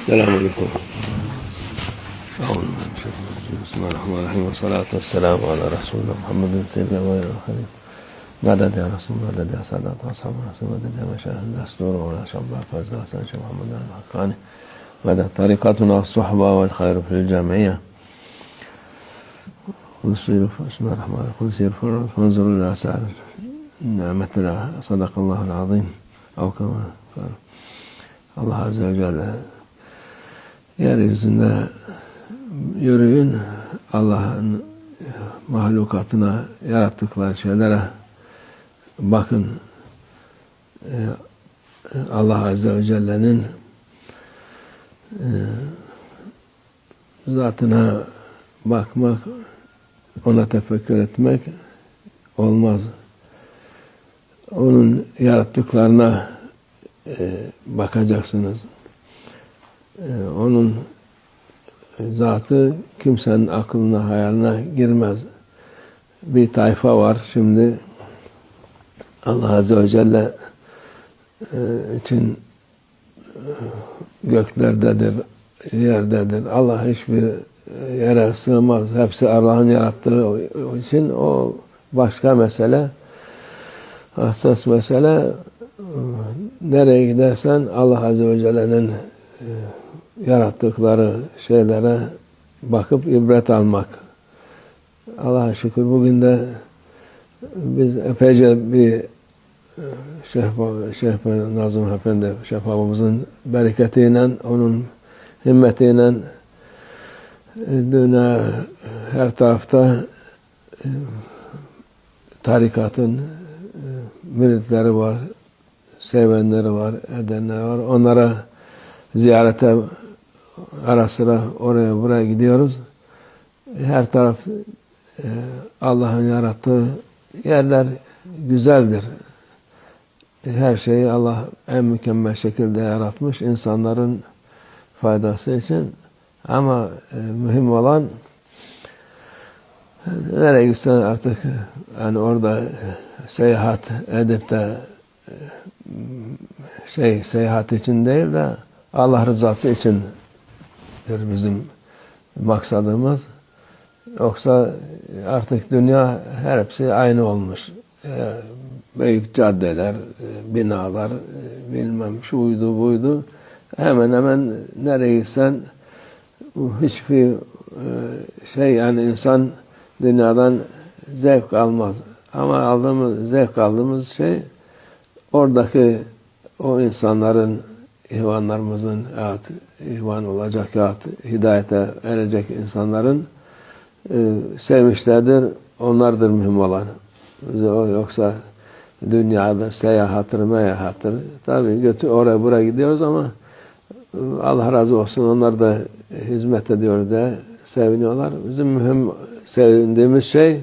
السلام عليكم. بسم الله الرحمن الرحيم والصلاة والسلام على رسولنا محمد سيدنا وغير الخليل مدد يا رسول مدد يا سادات أصحاب رسول مدد يا مشاهد دستور ولا شباب فاز حسن شيخ محمد الحقاني مدد طريقتنا الصحبة والخير في الجمعية قل سيروا بسم الله الرحمن الرحيم قل سيروا فانظروا إلى سعر نعمة صدق الله العظيم أو كما قال Azze ve Celle yeryüzünde yürüyün Allah'ın mahlukatına yarattıkları şeylere bakın Ee, Allah Azze ve Celle'nin e, zatına bakmak ona tefekkür etmek olmaz. Onun yarattıklarına e, bakacaksınız. E, onun zatı kimsenin aklına, hayaline girmez. Bir tayfa var şimdi Allah Azze ve Celle e, için e, göklerdedir, yerdedir. Allah hiçbir yere sığmaz. Hepsi Allah'ın yarattığı için o başka mesele. Hassas mesele nereye gidersen Allah Azze ve Celle'nin e, yarattıkları şeylere bakıp ibret almak. Allah'a şükür bugün de biz epeyce bir e, Şeyh, Şeyh Nazım Efendi Şeyh babamızın bereketiyle, onun himmetiyle e, dünya her tarafta tarikatın müritleri var, sevenleri var, edenler var. Onlara ziyarete ara sıra oraya buraya gidiyoruz. Her taraf e, Allah'ın yarattığı yerler güzeldir. Her şeyi Allah en mükemmel şekilde yaratmış insanların faydası için. Ama e, mühim olan nereye gitsen artık yani orada seyahat edip de şey seyahat için değil de Allah rızası için bizim maksadımız. Yoksa artık dünya her hepsi aynı olmuş. Büyük caddeler, binalar, bilmem şuydu buydu. Hemen hemen nereye gitsen hiçbir şey yani insan dünyadan zevk almaz. Ama aldığımız, zevk aldığımız şey oradaki o insanların ihvanlarımızın evet, ihvan olacak ya hidayete erecek insanların e, sevmişlerdir. Onlardır mühim olan. Yoksa dünyadır, seyahattır, meyahattır. Tabii götü oraya buraya gidiyoruz ama e, Allah razı olsun onlar da hizmet ediyor da seviniyorlar. Bizim mühim sevindiğimiz şey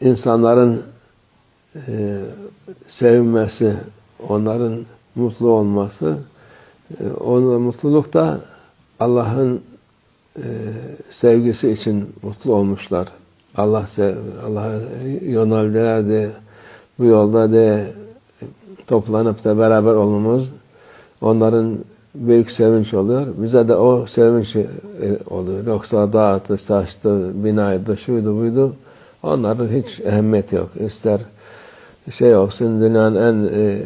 insanların e, sevinmesi, onların mutlu olması, e, onun mutluluk da Allah'ın e, sevgisi için mutlu olmuşlar. Allah Allah'a yöneldiler de bu yolda de toplanıp da beraber olmamız onların büyük sevinç oluyor. Bize de o sevinç e, oluyor. Yoksa dağıtı, taştı, binaydı, şuydu, buydu. Onların hiç ehemmiyeti yok. İster şey olsun, dünyanın en e, e,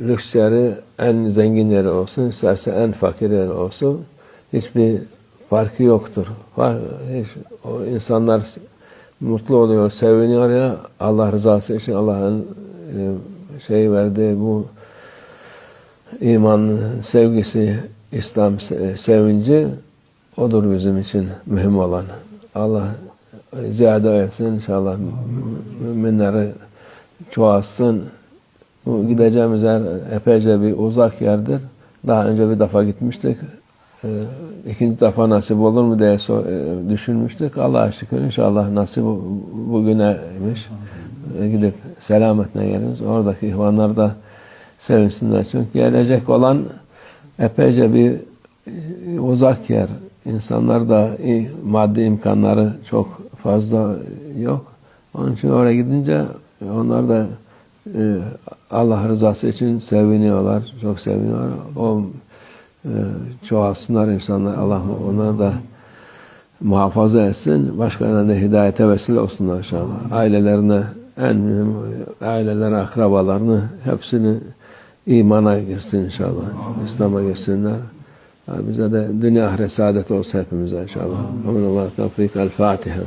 lüks yeri, en zengin yeri olsun, isterse en fakir yeri olsun, hiçbir farkı yoktur. Var, hiç, o insanlar mutlu oluyor, seviniyor ya, Allah rızası için Allah'ın e, şey verdiği bu iman sevgisi, İslam sevinci odur bizim için mühim olan. Allah ziyade etsin inşallah müminleri çoğalsın. Bu gideceğimiz yer epeyce bir uzak yerdir. Daha önce bir defa gitmiştik. Ee, ikinci defa nasip olur mu diye e, düşünmüştük. Allah'a şükür inşallah nasip bugüneymiş. Ee, gidip selametle geliriz. Oradaki ihvanlar da sevinsinler. Çünkü gelecek olan epeyce bir e, uzak yer. İnsanlar da maddi imkanları çok fazla yok. Onun için oraya gidince onlar da e, Allah rızası için seviniyorlar. Çok seviniyorlar. O e, çoğalsınlar insanlar. Allah onları da muhafaza etsin. Başkalarına da hidayete vesile olsunlar inşallah. Ailelerine, en mühim ailelerine, akrabalarını hepsini imana girsin inşallah. İslam'a girsinler. Bize de dünya ahiret saadet olsa hepimize inşallah. Amin Allah tevfik. El Fatiha.